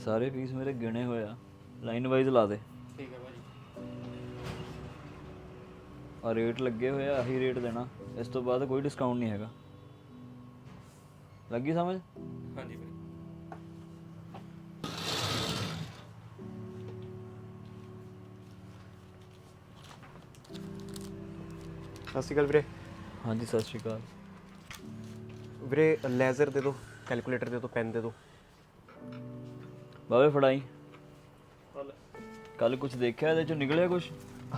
ਇਹ ਸਾਰੇ ਪੀਸ ਮੇਰੇ ਗਿਣੇ ਹੋਏ ਆ ਲਾਈਨ ਵਾਈਜ਼ ਲਾ ਦੇ ਠੀਕ ਹੈ ਭਾਜੀ ਆ ਰੇਟ ਲੱਗੇ ਹੋਏ ਆ ਆਹੀ ਰੇਟ ਦੇਣਾ ਇਸ ਤੋਂ ਬਾਅਦ ਕੋਈ ਡਿਸਕਾਊਂਟ ਨਹੀਂ ਹੈਗਾ ਲੱਗੀ ਸਮਝ ਹਾਂਜੀ ਭਾਜੀ ਸਤਿ ਸ਼੍ਰੀ ਅਕਾਲ ਵੀਰੇ ਹਾਂਜੀ ਸਤਿ ਸ਼੍ਰੀ ਅਕਾਲ ਵੀਰੇ ਲੈਜ਼ਰ ਦੇ ਦਿਓ ਕੈਲਕੂਲੇਟਰ ਦੇ ਦਿਓ ਪੈਨ ਦੇ ਦਿਓ ਬਾਵੇ ਫੜਾਈ। ਕੱਲ। ਕੁਝ ਦੇਖਿਆ ਇਹਦੇ ਚੋਂ ਨਿਕਲਿਆ ਕੁਝ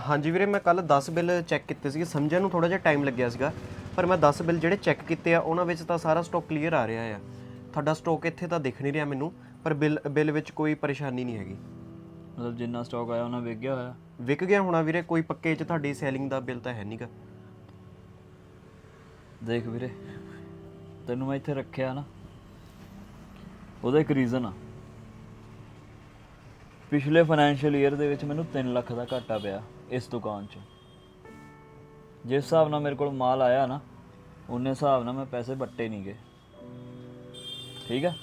ਹਾਂਜੀ ਵੀਰੇ ਮੈਂ ਕੱਲ 10 ਬਿੱਲ ਚੈੱਕ ਕੀਤੇ ਸੀਗੇ। ਸਮਝਣ ਨੂੰ ਥੋੜਾ ਜਿਹਾ ਟਾਈਮ ਲੱਗਿਆ ਸੀਗਾ। ਪਰ ਮੈਂ 10 ਬਿੱਲ ਜਿਹੜੇ ਚੈੱਕ ਕੀਤੇ ਆ ਉਹਨਾਂ ਵਿੱਚ ਤਾਂ ਸਾਰਾ ਸਟਾਕ ਕਲੀਅਰ ਆ ਰਿਹਾ ਆ। ਤੁਹਾਡਾ ਸਟਾਕ ਇੱਥੇ ਤਾਂ ਦਿਖ ਨਹੀਂ ਰਿਹਾ ਮੈਨੂੰ ਪਰ ਬਿੱਲ ਬਿੱਲ ਵਿੱਚ ਕੋਈ ਪਰੇਸ਼ਾਨੀ ਨਹੀਂ ਹੈਗੀ। ਮਤਲਬ ਜਿੰਨਾ ਸਟਾਕ ਆਇਆ ਉਹਨਾਂ ਵਿਕ ਗਿਆ ਹੋਇਆ? ਵਿਕ ਗਿਆ ਹੋਣਾ ਵੀਰੇ ਕੋਈ ਪੱਕੇ 'ਚ ਤੁਹਾਡੀ ਸੈਲਿੰਗ ਦਾ ਬਿੱਲ ਤਾਂ ਹੈ ਨਹੀਂਗਾ ਦੇਖ ਵੀਰੇ ਤੈਨੂੰ ਮੈਂ ਇੱਥੇ ਰੱਖਿਆ ਨਾ ਉਹਦਾ ਇੱਕ ਰੀਜ਼ਨ ਆ। ਪਿਛਲੇ ਫਾਈਨੈਂਸ਼ੀਅਲ ਈਅਰ ਦੇ ਵਿੱਚ ਮੈਨੂੰ 3 ਲੱਖ ਦਾ ਘਾਟਾ ਪਿਆ ਇਸ ਦੁਕਾਨ 'ਚ। ਜਿਸ ਹਿਸਾਬ ਨਾਲ ਮੇਰੇ ਕੋਲ ਮਾਲ ਆਇਆ ਨਾ, ਉਹਨੇ ਹਿਸਾਬ ਨਾਲ ਮੈਂ ਪੈਸੇ ਵੱਟੇ ਨਹੀਂ ਗਏ ਠੀਕ ਹੈ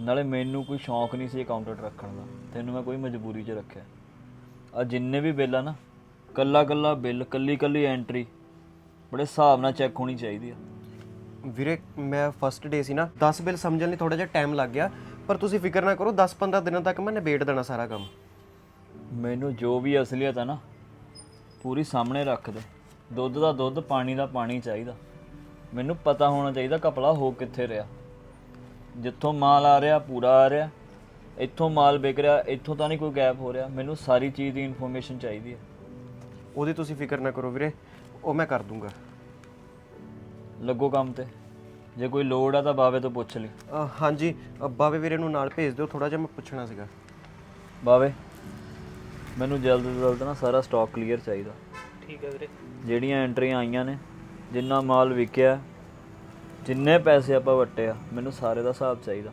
ਨਾਲੇ ਮੈਨੂੰ ਕੋਈ ਸ਼ੌਂਕ ਨਹੀਂ ਸੀ ਅਕਾਊਂਟੈਂਟ ਰੱਖਣ ਦਾ। ਤੈਨੂੰ ਮੈਂ ਕੋਈ ਮਜਬੂਰੀ 'ਚ ਰੱਖਿਆ। ਆ ਜਿੰਨੇ ਵੀ ਬਿੱਲ ਆ ਨਾ, ਕੱਲਾ ਕੱਲਾ ਬਿੱਲ, ਕੱਲੀ ਕੱਲੀ ਐਂਟਰੀ ਬੜੇ ਹਿਸਾਬ ਨਾਲ ਚੈੱਕ ਹੋਣੀ ਚਾਹੀਦੀ ਆ। ਵੀਰੇ, ਮੈਂ ਫਸਟ ਡੇ ਸੀ ਨਾ 10 ਬਿੱਲ ਸਮਝਣ ਲਈ ਥੋੜਾ ਜਿਹਾ ਟਾਈਮ ਲੱਗ ਗਿਆ। ਪਰ ਤੁਸੀਂ ਫਿਕਰ ਨਾ ਕਰੋ 10-15 ਦਿਨਾਂ ਤੱਕ ਮੈਂ ਨਿਬੇੜ ਦੇਣਾ ਸਾਰਾ ਕੰਮ। ਮੈਨੂੰ ਜੋ ਵੀ ਅਸਲੀਅਤ ਹੈ ਨਾ ਪੂਰੀ ਸਾਹਮਣੇ ਰੱਖ ਦੇ। ਦੁੱਧ ਦਾ ਦੁੱਧ ਪਾਣੀ ਦਾ ਪਾਣੀ ਚਾਹੀਦਾ। ਮੈਨੂੰ ਪਤਾ ਹੋਣਾ ਚਾਹੀਦਾ ਕਪੜਾ ਹੋ ਕਿੱਥੇ ਰਿਹਾ। ਜਿੱਥੋਂ ਮਾਲ ਆ ਰਿਹਾ ਪੂਰਾ ਆ ਰਿਹਾ ਇੱਥੋਂ ਮਾਲ ਵਿਕ ਰਿਹਾ ਇੱਥੋਂ ਤਾਂ ਨਹੀਂ ਕੋਈ ਗੈਪ ਹੋ ਰਿਹਾ। ਮੈਨੂੰ ਸਾਰੀ ਚੀਜ਼ ਦੀ ਇਨਫੋਰਮੇਸ਼ਨ ਚਾਹੀਦੀ ਹੈ। ਉਹਦੀ ਤੁਸੀਂ ਫਿਕਰ ਨਾ ਕਰੋ ਵੀਰੇ ਉਹ ਮੈਂ ਕਰ ਦੂੰਗਾ। ਲੱਗੋ ਕੰਮ ਤੇ। ਜੇ ਕੋਈ ਲੋੜ ਆ ਤਾਂ ਬਾਵੇ ਤੋਂ ਪੁੱਛ ਲਈ। ਅ, ਹਾਂਜੀ ਅ, ਬਾਵੇ ਵੀਰੇ ਨੂੰ ਨਾਲ ਭੇਜ ਦਿਓ ਥੋੜਾ ਜਿਹਾ ਮੈਂ ਪੁੱਛਣਾ ਸੀਗਾ। ਬਾਵੇ ਮੈਨੂੰ ਜਲਦ ਤੋਂ ਜਲਦ ਨਾ ਸਾਰਾ ਸਟਾਕ ਕਲੀਅਰ ਚਾਹੀਦਾ। ਠੀਕ ਹੈ ਵੀਰੇ। ਜਿਹੜੀਆਂ ਐਂਟਰੀਆਂ ਆਈਆਂ ਨੇ ਜਿੰਨਾ ਮਾਲ ਵਿਕਿਆ ਜਿੰਨੇ ਪੈਸੇ ਆਪਾਂ ਵਟੇ ਆ ਮੈਨੂੰ ਸਾਰੇ ਦਾ ਹਿਸਾਬ ਚਾਹੀਦਾ।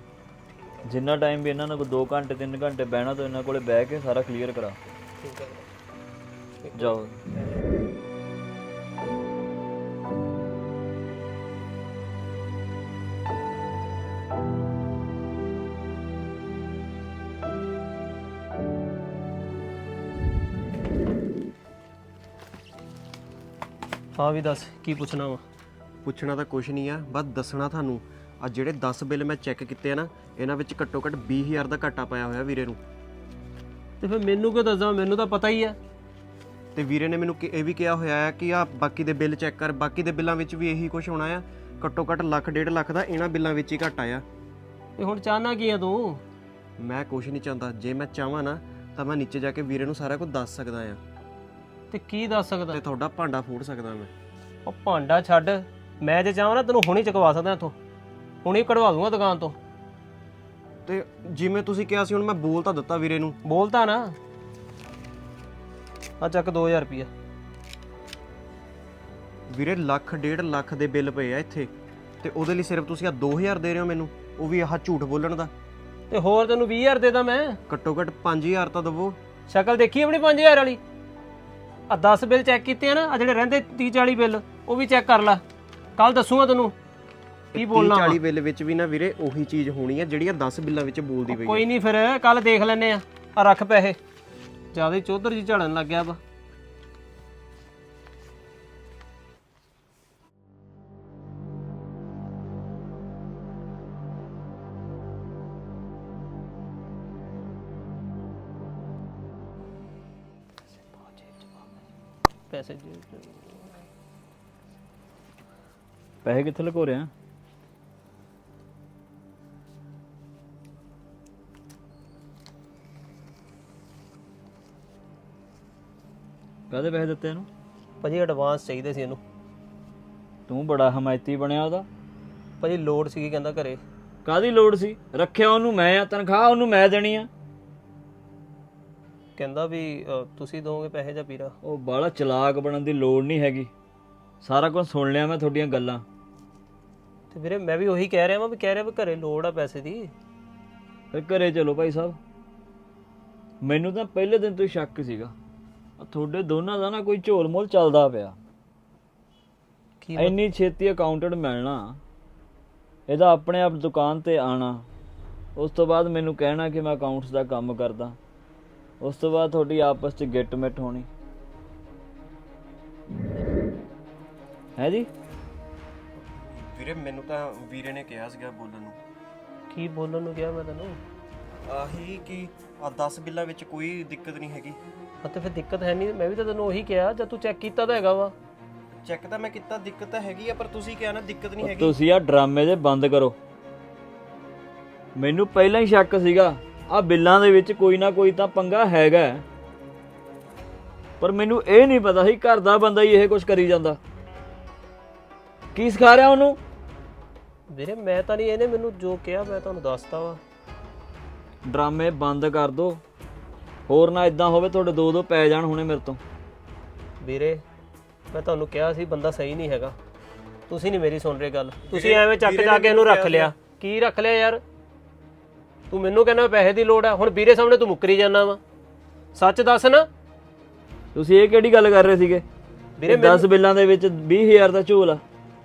ਜਿੰਨਾ ਟਾਈਮ ਵੀ ਇਹਨਾਂ ਨਾਲ ਕੋਈ 2 ਘੰਟੇ 3 ਘੰਟੇ ਬਹਿਣਾ ਤਾਂ ਇਹਨਾਂ ਕੋਲੇ ਬਹਿ ਕੇ ਸਾਰਾ ਕਲੀਅਰ ਕਰਾ। ਠੀਕ ਹੈ ਵੀਰੇ। ਜਾਓ। ਹਾਂ ਵੀ ਦੱਸ ਕੀ ਪੁੱਛਣਾ ਵਾ? ਪੁੱਛਣਾ ਤਾਂ ਕੁਝ ਨਹੀਂ ਆ ਬਸ ਦੱਸਣਾ ਤੁਹਾਨੂੰ। ਆ ਜਿਹੜੇ 10 ਬਿੱਲ ਮੈਂ ਚੈੱਕ ਕੀਤੇ ਆ ਨਾ ਇਹਨਾਂ ਵਿੱਚ ਘੱਟੋ ਘੱਟ 20000 ਦਾ ਘਾਟਾ ਪਾਇਆ ਹੋਇਆ ਵੀਰੇ ਨੂੰ। ਤੇ ਫਿਰ ਮੈਨੂੰ ਕਿਉਂ ਦੱਸਦਾ ਮੈਨੂੰ ਤਾਂ ਪਤਾ ਹੀ ਆ। ਤੇ ਵੀਰੇ ਨੇ ਮੈਨੂੰ ਕਿ- ਇਹ ਵੀ ਕਿਹਾ ਹੋਇਆ ਹੈ ਕਿ ਆ ਬਾਕੀ ਦੇ ਬਿੱਲ ਚੈੱਕ ਕਰ ਬਾਕੀ ਦੇ ਬਿੱਲਾਂ ਵਿੱਚ ਵੀ ਇਹੀ ਕੁਝ ਹੋਣਾ ਆ। ਘੱਟੋ ਘੱਟ ਲੱਖ ਡੇਢ ਲੱਖ ਦਾ ਇਹਨਾਂ ਬਿੱਲਾਂ ਵਿੱਚ ਹੀ ਘਾਟਾ ਆ। ਤੇ ਹੁਣ ਚਾਹਨਾ ਕੀ ਆ ਤੂੰ? ਮੈਂ ਕੁਝ ਨਹੀਂ ਚਾਹੁੰਦਾ। ਜੇ ਮੈਂ ਚਾਹਾਂ ਨਾ ਤਾਂ ਮੈਂ ਨੀਚੇ ਜਾ ਕੇ ਵੀਰੇ ਨੂੰ ਸਾਰਾ ਕੁਝ ਦੱਸ ਸਕਦਾ ਆ। ਤੇ ਕੀ ਦੱਸ ਸਕਦਾ? ਤੇ ਤੁਹਾਡਾ ਭਾਂਡਾ ਫੋੜ ਸਕਦਾ ਮੈਂ। ਉਹ ਭਾਂਡਾ ਛੱਡ ਮੈਂ ਜੇ ਚਾਹਾਂ ਨਾ ਤੈਨੂੰ ਹੁਣੀ ਚਕਵਾ ਸਕਦਾ ਇੱਥੋਂ। ਹੁਣੀ ਕਢਵਾ ਦੂੰਗਾ ਦੁਕਾਨ ਤੋਂ। ਤੇ ਜਿਵੇਂ ਤੁਸੀਂ ਕਿਹਾ ਸੀ ਹੁਣ ਮੈਂ ਬੋਲ ਤਾਂ ਦਿੱਤਾ ਵੀਰੇ ਨੂੰ। ਬੋਲਤਾ ਨਾ। ਆ ਚੱਕ 2000 ਰੁਪਿਆ ਵੀਰੇ ਲੱਖ ਡੇਢ ਲੱਖ ਦੇ ਬਿੱਲ ਪਏ ਆ ਇੱਥੇ। ਤੇ ਉਹਦੇ ਲਈ ਸਿਰਫ ਤੁਸੀਂ ਆ 2000 ਦੇ ਰਹੇ ਹੋ ਮੈਨੂੰ। ਉਹ ਵੀ ਆਹ ਝੂਠ ਬੋਲਣ ਦਾ। ਤੇ ਹੋਰ ਤੈਨੂੰ 20000 ਦੇ ਦਾਂ ਮੈਂ? ਘੱਟੋ ਘੱਟ 5000 ਤਾਂ ਦਵੋ। ਸ਼ਕਲ ਦੇਖੀ ਆਪਣੀ 5000 ਵਾਲੀ? ਆ 10 ਬਿੱਲ ਚੈੱਕ ਕੀਤੇ ਆ ਨਾ ਆ ਜਿਹੜੇ ਰਹਿੰਦੇ 30 40 ਬਿੱਲ ਉਹ ਵੀ ਚੈੱਕ ਕਰ ਲੈ ਕੱਲ ਦੱਸੂਗਾ ਤੈਨੂੰ ਕੀ ਬੋਲਣਾ ਵਾ। 40 ਬਿੱਲ ਵਿੱਚ ਵੀ ਨਾ ਵੀਰੇ ਉਹੀ ਚੀਜ਼ ਹੋਣੀ ਆ ਜਿਹੜੀਆਂ 10 ਬਿੱਲਾਂ ਵਿੱਚ ਬੋਲਦੀ ਪਈ ਆ। ਕੋਈ ਨਹੀਂ ਫਿਰ ਕੱਲ ਦੇਖ ਲੈਨੇ ਆ ਆ ਰੱਖ ਪੈਸੇ ਜ਼ਿਆਦਾ ਚੌਧਰ ਜੀ ਝੜਨ ਲੱਗ ਗਿਆ ਵਾ ਪੈਸੇ ਜੇਬ ਚ। ਪੈਸੇ ਕਿੱਥੇ ਲਗੋ ਰਿਆ ਕਾਹਦੇ ਪੈਸੇ ਦਿੱਤੇ ਇਹਨੂੰ? ਭਾਜੀ ਐਡਵਾਂਸ ਚਾਹੀਦੇ ਸੀ ਇਹਨੂੰ। ਤੂੰ ਬੜਾ ਹਮਾਇਤੀ ਬਣਿਆ ਉਹਦਾ। ਭਾਜੀ ਲੋਡ ਸੀਗੀ ਕਹਿੰਦਾ ਘਰੇ। ਕਾਦੀ ਲੋੜ ਸੀ? ਰੱਖਿਆ ਉਹਨੂੰ ਮੈਂ ਆ ਤਨਖਾਹ ਉਹਨੂੰ ਮੈਂ ਦੇਣੀ ਆ। ਕਹਿੰਦਾ ਵੀ ਅ, ਤੁਸੀਂ ਦੋਗੇ ਪੈਸੇ ਜਾਂ ਪੀਰਾ? ਉਹ ਬਾਹਲਾ ਚਲਾਕ ਬਣਨ ਦੀ ਲੋੜ ਨਹੀਂ ਹੈਗੀ। ਸਾਰਾ ਕੁਝ ਸੁਣ ਲਿਆ ਮੈਂ ਤੁਹਾਡੀਆਂ ਗੱਲਾਂ। ਤੇ ਵੀਰੇ ਮੈਂ ਵੀ ਉਹੀ ਕਹਿ ਰਿਹਾ ਵਾਂ ਵੀ ਕਹਿ ਰਿਹਾ ਵੀ ਘਰੇ ਲੋੜ ਆ ਪੈਸੇ ਦੀ। ਫਿਰ ਘਰੇ ਚਲੋ ਭਾਈ ਸਾਹਿਬ। ਮੈਨੂੰ ਤਾਂ ਪਹਿਲੇ ਦਿਨ ਤੋਂ ਹੀ ਸ਼ੱਕ ਸੀਗਾ। ਆ ਤੁਹਾਡੇ ਦੋਨਾਂ ਦਾ ਨਾ ਕੋਈ ਝੋਲ ਮੋਲ ਚੱਲਦਾ ਪਿਆ। ਕੀ ਇੰਨੀ ਛੇਤੀ ਅਕਾਊਂਟੈਂਟ ਮਿਲਣਾ। ਇਹਦਾ ਆਪਣੇ ਆਪ ਦੁਕਾਨ ਤੇ ਆਣਾ। ਉਸ ਤੋਂ ਬਾਅਦ ਮੈਨੂੰ ਕਹਿਣਾ ਕਿ ਮੈਂ ਅਕਾਊਂਟਸ ਦਾ ਕੰਮ ਕਰਦਾ। ਉਸ ਤੋਂ ਬਾਅਦ ਤੁਹਾਡੀ ਆਪਸ 'ਚ ਗਿੱਟ ਮਿੱਟ ਹੋਣੀ। ਹੈ ਜੀ? ਵੀਰੇ ਮੈਨੂੰ ਤਾਂ ਵੀਰੇ ਨੇ ਕਿਹਾ ਸੀਗਾ ਬੋਲਣ ਨੂੰ। ਕੀ ਬੋਲਣ ਨੂੰ ਗਿਆ ਮੈਂ ਤੈਨੂੰ? ਆਹੀ ਕਿ ਆ 10 ਬਿੱਲਾਂ ਵਿੱਚ ਕੋਈ ਦਿੱਕਤ ਨਹੀਂ ਹੈਗੀ। ਹਾਂ ਤੇ ਫਿਰ ਦਿੱਕਤ ਹੈ ਨਹੀਂ ਮੈਂ ਵੀ ਤਾਂ ਤੈਨੂੰ ਉਹੀ ਕਿਹਾ ਜਦ ਤੂੰ ਚੈੱਕ ਕੀਤਾ ਤਾਂ ਹੈਗਾ ਵਾ। ਚੈੱਕ ਤਾਂ ਮੈਂ ਕੀਤਾ ਦਿੱਕਤ ਤਾਂ ਹੈਗੀ ਆ ਪਰ ਤੁਸੀਂ ਕਿਹਾ ਨਾ ਦਿੱਕਤ ਨਹੀਂ ਹੈਗੀ। ਤੁਸੀਂ ਆ ਡਰਾਮੇ ਜੇ ਬੰਦ ਕਰੋ। ਮੈਨੂੰ ਪਹਿਲਾਂ ਹੀ ਸ਼ੱਕ ਸੀਗਾ ਆ ਬਿੱਲਾਂ ਦੇ ਵਿੱਚ ਕੋਈ ਨਾ ਕੋਈ ਤਾਂ ਪੰਗਾ ਹੈਗਾ। ਪਰ ਮੈਨੂੰ ਇਹ ਨਹੀਂ ਪਤਾ ਸੀ ਘਰ ਦਾ ਬੰਦਾ ਹੀ ਇਹ ਕੁਝ ਕਰੀ ਜਾਂਦਾ। ਕੀ ਸਿਖਾ ਰਿਹਾ ਉਹਨੂੰ? ਵੀਰੇ ਮੈਂ ਤਾਂ ਨਹੀਂ ਇਹਨੇ ਮੈਨੂੰ ਜੋ ਕਿਹਾ ਮੈਂ ਤੁਹਾਨੂੰ ਦੱਸਤਾ ਵਾ। ਡਰਾਮੇ ਬੰਦ ਕਰ ਦੋ। ਹੋਰ ਨਾ ਇਦਾਂ ਹੋਵੇ ਤੁਹਾਡੇ ਦੋ ਦੋ ਪੈ ਜਾਣ ਹੁਣੇ ਮੇਰੇ ਤੋਂ। ਵੀਰੇ ਮੈਂ ਤੁਹਾਨੂੰ ਕਿਹਾ ਸੀ ਬੰਦਾ ਸਹੀ ਨਹੀਂ ਹੈਗਾ। ਤੁਸੀਂ ਨਹੀਂ ਮੇਰੀ ਸੁਣ ਰਹੇ ਗੱਲ। ਤੁਸੀਂ ਐਵੇਂ ਚੱਕ ਜਾ ਕੇ ਇਹਨੂੰ ਰੱਖ ਲਿਆ। ਕੀ ਰੱਖ ਲਿਆ ਯਾਰ? ਤੂੰ ਮੈਨੂੰ ਕਹਿੰਦਾ ਪੈਸੇ ਦੀ ਲੋੜ ਹੈ ਹੁਣ ਵੀਰੇ ਸਾਹਮਣੇ ਤੂੰ ਮੁੱਕਰੀ ਜਾਂਦਾ ਵਾ। ਸੱਚ ਦੱਸ ਨਾ। ਤੁਸੀਂ ਇਹ ਕਿਹੜੀ ਗੱਲ ਕਰ ਰਹੇ ਸੀਗੇ? ਵੀਰੇ 10 ਬਿੱਲਾਂ ਦੇ ਵਿੱਚ 20000 ਦਾ ਝੋਲ ਆ।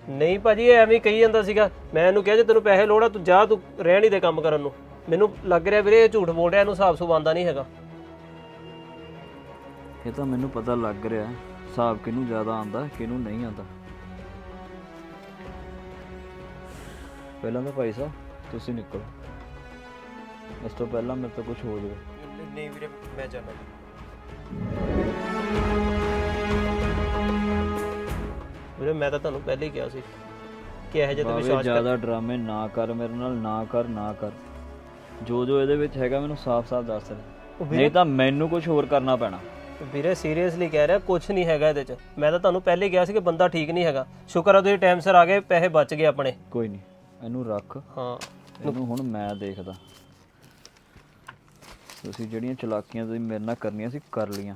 ਨਹੀਂ ਭਾਜੀ ਇਹ ਐਵੇਂ ਕਹੀ ਜਾਂਦਾ ਸੀਗਾ। ਮੈਂ ਇਹਨੂੰ ਕਿਹਾ ਜੇ ਤੈਨੂੰ ਪੈਸੇ ਲੋੜ ਆ ਤੂੰ ਜਾ ਤੂੰ ਰਹਿਣ ਹੀ ਦੇ ਕੰਮ ਕਰਨ ਨੂੰ। ਮੈਨੂੰ ਲੱਗ ਰਿਹਾ ਵੀਰੇ ਇਹ ਝੂਠ ਬੋਲ ਰਿਹਾ ਇਹਨੂੰ ਹਿਸਾਬ ਸੁਬ ਆਉਂਦਾ ਨਹੀਂ ਹੈਗਾ। ਇਹ ਤਾਂ ਮੈਨੂੰ ਪਤਾ ਲੱਗ ਰਿਹਾ ਹਿਸਾਬ ਕਿਹਨੂੰ ਜ਼ਿਆਦਾ ਆਂਦਾ ਕਿਹਨੂੰ ਨਹੀਂ ਆਂਦਾ ਪਹਿਲਾਂ ਤਾਂ ਭਾਈ ਸਾਹਿਬ ਤੁਸੀਂ ਨਿਕਲੋ। ਇਸ ਤੋਂ ਪਹਿਲਾਂ ਮੇਰੇ ਤੋਂ ਕੁਝ ਹੋ ਜਾਵੇ। ਨਹੀਂ ਵੀਰੇ ਮੈਂ ਜਾਣਾ। ਵੀਰੇ ਮੈਂ ਤਾਂ ਤੁਹਾਨੂੰ ਪਹਿਲੇ ਹੀ ਕਿਹਾ ਸੀ ਕਿ ਇਹੋ ਜਿਹੇ ਤੇ ਬਾਵੇ ਵਿਸ਼ਵਾਸ ਕਰ ਜ਼ਿਆਦਾ ਡਰਾਮੇ ਨਾ ਕਰ ਮੇਰੇ ਨਾਲ ਨਾ ਕਰ ਨਾ ਕਰ। ਜੋ ਜੋ ਇਹਦੇ ਵਿੱਚ ਹੈਗਾ ਮੈਨੂੰ ਸਾਫ਼-ਸਾਫ਼ ਦੱਸ ਉਹ ਦੇ ਨਹੀਂ ਤਾਂ ਮੈਨੂੰ ਕੁਝ ਹੋਰ ਕਰਨਾ ਪੈਣਾ। ਵੀਰੇ ਸੀਰੀਅਸਲੀ ਕਹਿ ਰਿਹਾ ਕੁਝ ਨਹੀਂ ਹੈਗਾ ਇਹਦੇ ਚ। ਮੈਂ ਤਾਂ ਤੁਹਾਨੂੰ ਪਹਿਲੇ ਹੀ ਕਿਹਾ ਸੀ ਕਿ ਬੰਦਾ ਠੀਕ ਨਹੀਂ ਹੈਗਾ। ਸ਼ੁਕਰ ਆ ਤੁਸੀਂ ਟਾਈਮ ਸਿਰ ਆ ਗਏ ਪੈਸੇ ਬਚ ਗਏ ਆਪਣੇ। ਕੋਈ ਨਹੀਂ ਇਹਨੂੰ ਰੱਖ। ਹਾਂ। ਇਹਨੂੰ ਹੁਣ ਮੈਂ ਦੇਖਦਾ। ਤੁਸੀਂ ਜਿਹੜੀਆਂ ਚਲਾਕੀਆਂ ਤੁਸੀਂ ਮੇਰੇ ਨਾਲ ਕਰਨੀਆਂ ਸੀ ਕਰ ਲੀਆਂ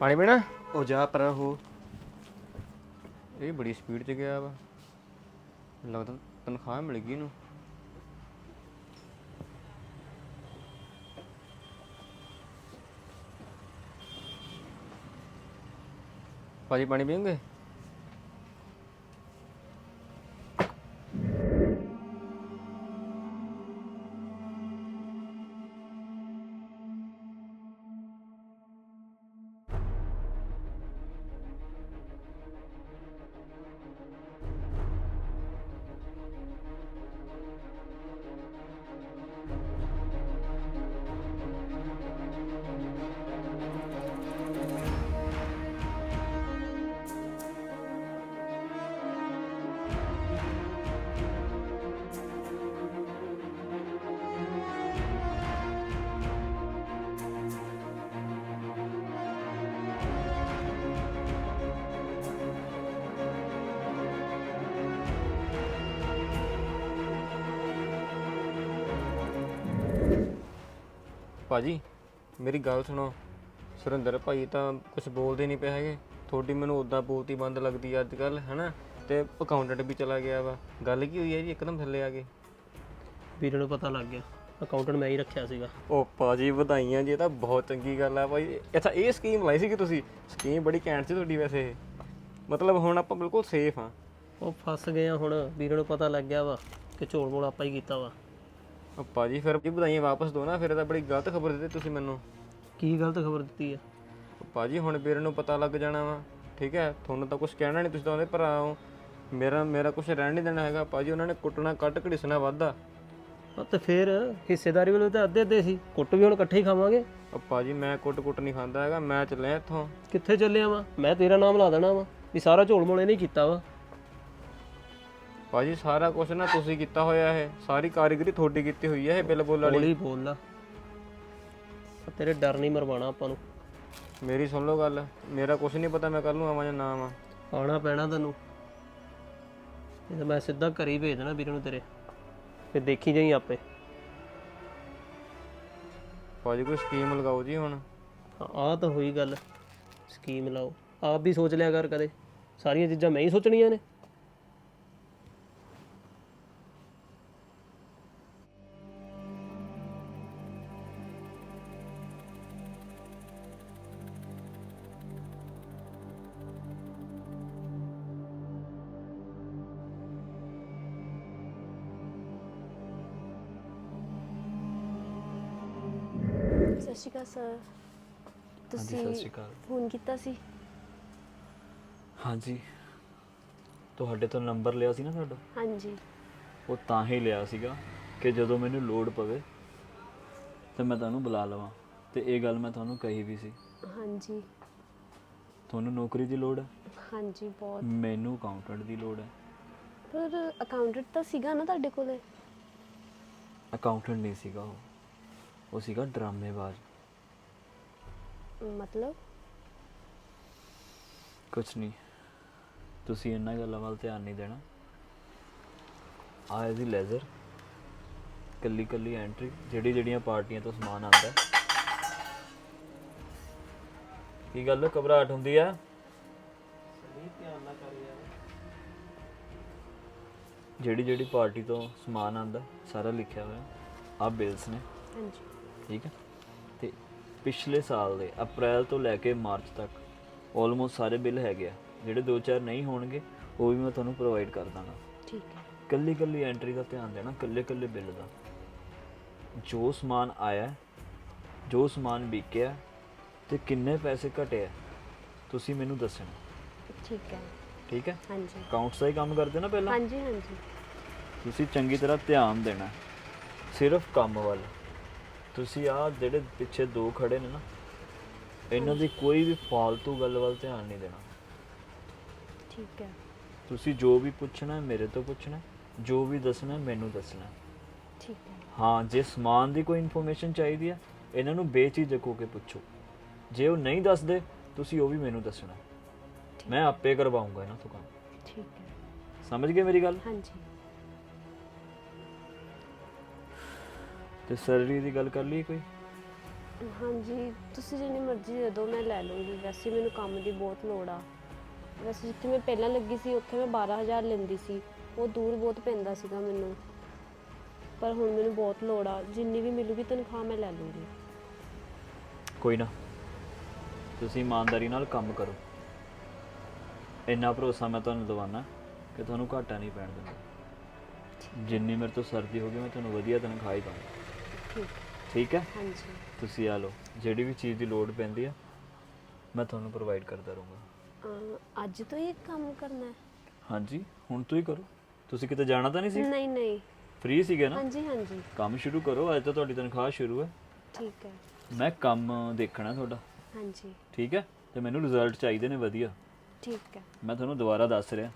ਪਾਣੀ ਪੀਣਾ? ਉਹ ਜਾ ਪਰਾਂ ਹੋ। ਇਹ ਬੜੀ ਸਪੀਡ 'ਚ ਗਿਆ ਵਾ। ਲੱਗਦਾ ਤਨਖਾਹ ਮਿਲ ਗਈ ਇਹਨੂੰ। ਭਾਜੀ ਪਾਣੀ ਪੀਓਗੇ? ਭਾਜੀ ਮੇਰੀ ਗੱਲ ਸੁਣੋ। ਸੁਰਿੰਦਰ ਭਾਈ ਤਾਂ ਕੁਝ ਬੋਲਦੇ ਨਹੀਂ ਪਏ ਹੈਗੇ। ਤੁਹਾਡੀ ਮੈਨੂੰ ਉਦਾਂ ਬੋਲਤੀ ਬੰਦ ਲੱਗਦੀ ਅੱਜ ਕੱਲ ਹੈਨਾ? ਤੇ ਅਕਾਊਂਟੈਂਟ ਵੀ ਚਲਾ ਗਿਆ ਵਾ। ਗੱਲ ਕੀ ਹੋਈ ਹੈ ਜੀ ਇੱਕਦਮ ਥੱਲੇ ਆ ਗਏ ਵੀਰੇ ਨੂੰ ਪਤਾ ਲੱਗ ਗਿਆ। ਅਕਾਊਂਟੈਂਟ ਮੈਂ ਹੀ ਰੱਖਿਆ ਸੀਗਾ। ਉਹ ਭਾਜੀ ਵਧਾਈਆਂ ਜੀ ਇਹ ਤਾਂ ਬਹੁਤ ਚੰਗੀ ਗੱਲ ਆ ਭਾਈ। ਅੱਛਾ ਇਹ ਸਕੀਮ ਲਾਈ ਸੀ ਕਿ ਤੁਸੀਂ? ਸਕੀਮ ਬੜੀ ਘੈਂਟ ਸੀ ਤੁਹਾਡੀ ਵੈਸੇ। ਇਹ। ਮਤਲਬ ਹੁਣ ਆਪਾਂ ਬਿਲਕੁਲ ਸੇਫ ਆ। ਉਹ ਫਸ ਗਏ ਆ ਹੁਣ। ਵੀਰੇ ਨੂੰ ਪਤਾ ਲੱਗ ਗਿਆ ਵਾ ਕਿ ਝੋਲ ਮੋਲ ਆਪਾਂ ਹੀ ਕੀਤਾ ਵਾ। ਉਹ ਭਾਜੀ ਫਿਰ ਇਹ ਵਧਾਈਆਂ ਵਾਪਸ ਦੋ ਨਾ ਫਿਰ ਇਹ ਤਾਂ ਬੜੀ ਗਲਤ ਖਬਰ ਦਿੱਤੀ ਤੁਸੀਂ ਮੈਨੂੰ। ਕੀ ਗਲਤ ਖਬਰ ਦਿੱਤੀ ਆ? ਉਹ ਭਾਜੀ ਹੁਣ ਵੀਰ ਨੂੰ ਪਤਾ ਲੱਗ ਜਾਣਾ ਵਾ ਠੀਕ ਹੈ? ਤੁਹਾਨੂੰ ਤਾਂ ਕੁਝ ਕਹਿਣਾ ਨਹੀਂ ਤੁਸੀਂ ਤਾਂ ਉਹਦੇ ਭਰਾ ਹੋ। ਮੇਰਾ ਮੇਰਾ ਕੁਝ ਰਹਿਣ ਨਹੀਂ ਦੇਣਾ ਹੈਗਾ। ਭਾਜੀ ਉਹਨਾਂ ਨੇ ਕੁੱਟਣਾ ਕੱਟ ਘੜੀਸਣਾ ਵਾਦਾ ਆ ਤੇ ਫਿਰ ਹਿੱਸੇਦਾਰੀ ਵੱਲੋਂ ਤਾਂ ਅੱਧੇ ਅੱਧੇ ਸੀ। ਕੁੱਟ ਵੀ ਹੁਣ ਇਕੱਠੇ ਹੀ ਖਾਵਾਂਗੇ। ਉਹ ਭਾਜੀ ਮੈਂ ਕੁੱਟ ਕੁੱਟ ਨਹੀਂ ਖਾਂਦਾ ਹੈਗਾ ਮੈਂ ਚੱਲਿਆ ਇੱਥੋਂ। ਕਿੱਥੇ ਚੱਲਿਆ ਵਾ? ਮੈਂ ਤੇਰਾ ਨਾਮ ਲਾ ਦੇਣਾ ਵਾ। ਵੀ ਸਾਰਾ ਝੋਲ ਮੋਲ ਇਹਨੇ ਹੀ ਕੀਤਾ ਵਾ। ਭਾਜੀ ਸਾਰਾ ਕੁਝ ਨਾ ਤੁਸੀਂ ਕੀਤਾ ਹੋਇਆ ਇਹ। ਸਾਰੀ ਕਾਰੀਗਰੀ ਤੁਹਾਡੀ ਕੀਤੀ ਹੋਈ ਹੈ ਇਹ ਬਿੱਲ ਬੋਲ ਵਾਲੀ। ਹੌਲੀ ਬੋਲ ਆ ਤੇਰੇ ਡਰ ਨਹੀਂ ਮਰਵਾਣਾ ਆਪਾਂ ਨੂੰ। ਮੇਰੀ ਸੁਣ ਲਓ ਗੱਲ। ਮੇਰਾ ਕੁਝ ਨਹੀਂ ਪਤਾ ਮੈਂ ਕੱਲ ਨੂੰ ਆਵਾਂ ਜਾਂ ਨਾ ਆਵਾਂ। ਆਉਣਾ ਪੈਣਾ ਤੈਨੂੰ। ਇਹ ਤਾਂ ਮੈਂ ਸਿੱਧਾ ਘਰੇ ਹੀ ਭੇਜ ਦੇਣਾ ਵੀਰੇ ਨੂੰ ਤੇਰੇ। ਫਿਰ ਦੇਖੀ ਜਾਈ ਆਪੇ। ਭਾਜੀ ਕੋਈ ਸਕੀਮ ਲਗਾਓ ਜੀ ਹੁਣ। ਆਹ ਤਾਂ ਹੋਈ ਗੱਲ। ਸਕੀਮ ਲਾਓ। ਆਪ ਵੀ ਸੋਚ ਲਿਆ ਕਰ ਕਦੇ। ਸਾਰੀਆਂ ਚੀਜ਼ਾਂ ਮੈਂ ਹੀ ਸੋਚਣੀਆਂ ਨੇ। ਸਤਿ ਸ਼੍ਰੀ ਅਕਾਲ ਸਰ ਸਤਿ ਸ਼੍ਰੀ ਤੁਸੀਂ ਅਕਾਲ ਫੋਨ ਕੀਤਾ ਸੀ ਹਾਂਜੀ. ਤੁਹਾਡੇ ਤੋਂ ਨੰਬਰ ਲਿਆ ਸੀ ਨਾ ਤੁਹਾਡਾ? ਹਾਂਜੀ. ਉਹ ਤਾਂ ਹੀ ਲਿਆ ਸੀਗਾ ਕਿ ਜਦੋਂ ਮੈਨੂੰ ਲੋੜ ਪਵੇ ਤੇ ਮੈਂ ਤੁਹਾਨੂੰ ਬੁਲਾ ਲਵਾਂ। ਤੇ ਇਹ ਗੱਲ ਮੈਂ ਤੁਹਾਨੂੰ ਕਹੀ ਵੀ ਸੀ। ਹਾਂਜੀ। ਤੁਹਾਨੂੰ ਨੌਕਰੀ ਦੀ ਲੋੜ ਹੈ? ਹਾਂਜੀ ਬਹੁਤ। ਮੈਨੂੰ ਅਕਾਊਂਟੈਂਟ ਦੀ ਲੋੜ ਹੈ। ਪਰ ਅਕਾਊਂਟੈਂਟ ਤਾਂ ਸੀਗਾ ਨਾ ਤੁਹਾਡੇ ਕੋਲੇ। ਅਕਾਊਂਟੈਂਟ ਨਹੀਂ ਸੀਗਾ ਉਹ। ਉਹ ਸੀਗਾ ਡਰਾਮੇਬਾਜ਼ ਮਤਲਬ? ਕੁਛ ਨਹੀਂ ਤੁਸੀਂ ਇਹਨਾਂ ਗੱਲਾਂ ਵੱਲ ਧਿਆਨ ਨਹੀਂ ਦੇਣਾ। ਆ ਇਹਦੀ ਲੈਜ਼ਰ ਕੱਲੀ ਕੱਲੀ ਐਂਟਰੀ ਜਿਹੜੀ ਜਿਹੜੀਆਂ ਪਾਰਟੀਆਂ ਤੋਂ ਸਮਾਨ ਆਉਂਦਾ। ਹੈ। ਕੀ ਗੱਲ ਘਬਰਾਹਟ ਹੁੰਦੀ ਆ? ਜਿਹੜੀ ਜਿਹੜੀ ਪਾਰਟੀ ਤੋਂ ਸਮਾਨ ਆਉਂਦਾ ਸਾਰਾ ਲਿਖਿਆ ਹੋਇਆ। ਆ ਬਿਲਸ ਨੇ। ਹਾਂਜੀ। ਠੀਕ ਹੈ? ਤੇ ਪਿਛਲੇ ਸਾਲ ਦੇ ਅਪ੍ਰੈਲ ਤੋਂ ਲੈ ਕੇ ਮਾਰਚ ਤੱਕ ਆਲਮੋਸਟ ਸਾਰੇ ਬਿੱਲ ਹੈਗੇ ਆ। ਜਿਹੜੇ ਦੋ ਚਾਰ ਨਹੀਂ ਹੋਣਗੇ ਉਹ ਵੀ ਮੈਂ ਤੁਹਾਨੂੰ ਪ੍ਰੋਵਾਈਡ ਕਰ ਦਾਂਗਾ। ਠੀਕ ਹੈ। ਕੱਲੀ ਕੱਲੀ ਐਂਟਰੀ ਦਾ ਧਿਆਨ ਦੇਣਾ ਕੱਲੇ ਕੱਲੇ ਬਿੱਲ ਦਾ। ਜੋ ਸਮਾਨ ਆਇਆ ਜੋ ਸਮਾਨ ਵਿਕਿਆ ਤੇ ਕਿੰਨੇ ਪੈਸੇ ਘਟੇ ਆ ਤੁਸੀਂ ਮੈਨੂੰ ਦੱਸਣਾ। ਠੀਕ ਹੈ। ਠੀਕ ਹੈ? ਹਾਂਜੀ। ਅਕਾਊਂਟਸ ਦਾ ਹੀ ਕੰਮ ਕਰਦੇ ਨਾ ਪਹਿਲਾਂ? ਹਾਂਜੀ ਹਾਂਜੀ। ਤੁਸੀਂ ਚੰਗੀ ਤਰ੍ਹਾਂ ਧਿਆਨ ਦੇਣਾ ਸਿਰਫ ਕੰਮ ਵੱਲ। ਤੁਸੀਂ ਆ ਜਿਹੜੇ ਪਿੱਛੇ ਦੋ ਖੜੇ ਨੇ ਨਾ ਇਹਨਾਂ ਦੀ ਕੋਈ ਵੀ ਫਾਲਤੂ ਗੱਲ ਵੱਲ ਧਿਆਨ ਨਹੀਂ ਦੇਣਾ। ਠੀਕ ਹੈ। ਤੁਸੀਂ ਜੋ ਵੀ ਪੁੱਛਣਾ ਹੈ ਮੇਰੇ ਤੋਂ ਪੁੱਛਣਾ ਹੈ, ਜੋ ਵੀ ਦੱਸਣਾ ਹੈ, ਮੈਨੂੰ ਦੱਸਣਾ। ਹੈ। ਠੀਕ ਹੈ। ਹਾਂ ਜੇ ਸਮਾਨ ਦੀ ਕੋਈ ਇਨਫੋਰਮੇਸ਼ਨ ਚਾਹੀਦੀ ਹੈ ਇਹਨਾਂ ਨੂੰ ਬੇਝਿਜਕ ਹੋ ਕੇ ਪੁੱਛੋ। ਜੇ ਉਹ ਨਹੀਂ ਦੱਸਦੇ ਤੁਸੀਂ ਉਹ ਵੀ ਮੈਨੂੰ ਦੱਸਣਾ। ਹੈ। ਮੈਂ ਆਪੇ ਕਰਵਾਉਂਗਾ ਇਹਨਾਂ ਤੋਂ ਕੰਮ। ਠੀਕ ਹੈ। ਸਮਝ ਗਏ ਮੇਰੀ ਗੱਲ? ਹਾਂਜੀ। ਤੇ ਸੈਲਰੀ ਦੀ ਗੱਲ ਕਰ ਲਈ ਕੋਈ? ਹਾਂਜੀ ਤੁਸੀਂ ਜਿੰਨੀ ਮਰਜ਼ੀ ਦੇ ਦਿਓ ਮੈਂ ਲੈ ਲੂੰਗੀ। ਵੈਸੇ ਮੈਨੂੰ ਕੰਮ ਦੀ ਬਹੁਤ ਲੋੜ ਆ। ਵੈਸੇ ਜਿੱਥੇ ਮੈਂ ਪਹਿਲਾਂ ਲੱਗੀ ਸੀ ਉੱਥੇ ਮੈਂ 12000 ਲੈਂਦੀ ਸੀ। ਉਹ ਦੂਰ ਬਹੁਤ ਪੈਂਦਾ ਸੀਗਾ ਮੈਨੂੰ। ਪਰ ਹੁਣ ਮੈਨੂੰ ਬਹੁਤ ਲੋੜ ਆ। ਜਿੰਨੀ ਵੀ ਮਿਲੂਗੀ ਤਨਖਾਹ ਮੈਂ ਲੈ ਲੂੰਗੀ। ਕੋਈ ਨਾ। ਤੁਸੀਂ ਇਮਾਨਦਾਰੀ ਨਾਲ ਕੰਮ ਕਰੋ। ਇੰਨਾ ਭਰੋਸਾ ਮੈਂ ਤੁਹਾਨੂੰ ਦਿਵਾਨਾ ਕਿ ਤੁਹਾਨੂੰ ਘਾਟਾ ਨਹੀਂ ਪੈਣ ਦਿੰਦਾ ਜਿੰਨੀ ਮੇਰੇ ਤੋਂ ਸਰਦੀ ਹੋਗੀ ਮੈਂ ਤੁਹਾਨੂੰ ਵਧੀਆ ਤਨਖਾਹ ਹੀ ਦਵਾਂਗਾ। ਠੀਕ। ਠੀਕ ਹੈ? ਹਾਂਜੀ। ਤੁਸੀਂ ਆ ਲਓ। ਜਿਹੜੀ ਵੀ ਚੀਜ਼ ਦੀ ਲੋੜ ਪੈਂਦੀ ਆ ਮੈਂ ਤੁਹਾਨੂੰ ਪ੍ਰੋਵਾਈਡ ਕਰਦਾ ਰਹੂੰਗਾ। ਅਹ ਅੱਜ ਤੋਂ ਇਹ ਕੰਮ ਕਰਨਾ ਹੈ। ਹਾਂਜੀ ਹੁਣ ਤੋਂ ਹੀ ਕਰੋ। ਤੁਸੀਂ ਕਿਤੇ ਜਾਣਾ ਤਾਂ ਨਹੀਂ ਸੀ? ਨਹੀਂ ਨਹੀਂ। ਫ੍ਰੀ ਸੀਗੇ ਨਾ? ਹਾਂਜੀ ਹਾਂਜੀ। ਕੰਮ ਸ਼ੁਰੂ ਕਰੋ। ਅੱਜ ਤੋਂ ਤੁਹਾਡੀ ਤਨਖਾਹ ਸ਼ੁਰੂ ਹੈ। ਠੀਕ ਹੈ। ਮੈਂ ਕੰਮ ਦੇਖਣਾ ਤੁਹਾਡਾ। ਹਾਂਜੀ। ਠੀਕ ਹੈ? ਤੇ ਮੈਨੂੰ ਰਿਜ਼ਲਟ ਚਾਹੀਦੇ ਨੇ ਵਧੀਆ। ਠੀਕ ਹੈ। ਮੈਂ ਤੁਹਾਨੂੰ ਦੁਬਾਰਾ ਦੱਸ ਰਿਹਾ।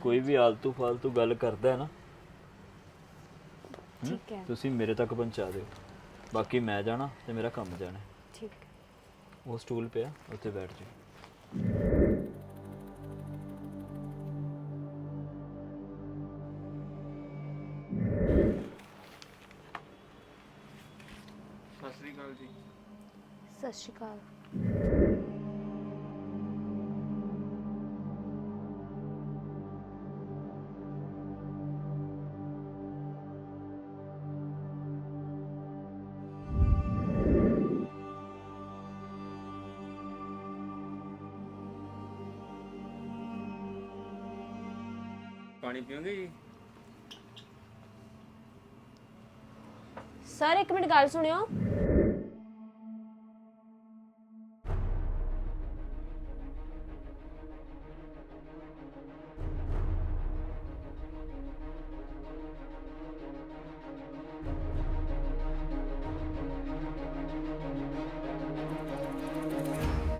ਕੋਈ ਵੀ ਆਲਤੂ ਫਾਲਤੂ ਗੱਲ ਕਰਦਾ ਹੈ ਨਾ ਹਮ? ਠੀਕ ਹੈ। ਤੁਸੀਂ ਮੇਰੇ ਤੱਕ ਪਹੁੰਚਾ ਦਿਓ। ਬਾਕੀ ਮੈਂ ਜਾਣਾ ਤੇ ਮੇਰਾ ਕੰਮ ਜਾਣਾ। ਠੀਕ ਹੈ। ਉਹ ਸਟੂਲ ਪਿਆ ਉੱਥੇ ਬੈਠ ਜਾਓ। ਸਤਿ ਸ੍ਰੀ ਅਕਾਲ ਜੀ। ਸਤਿ ਸ਼੍ਰੀ ਅਕਾਲ। ਪਾਣੀ ਪੀਓਗੇ ਜੀ? ਸਰ ਇੱਕ ਮਿੰਟ ਗੱਲ ਸੁਣਿਓ।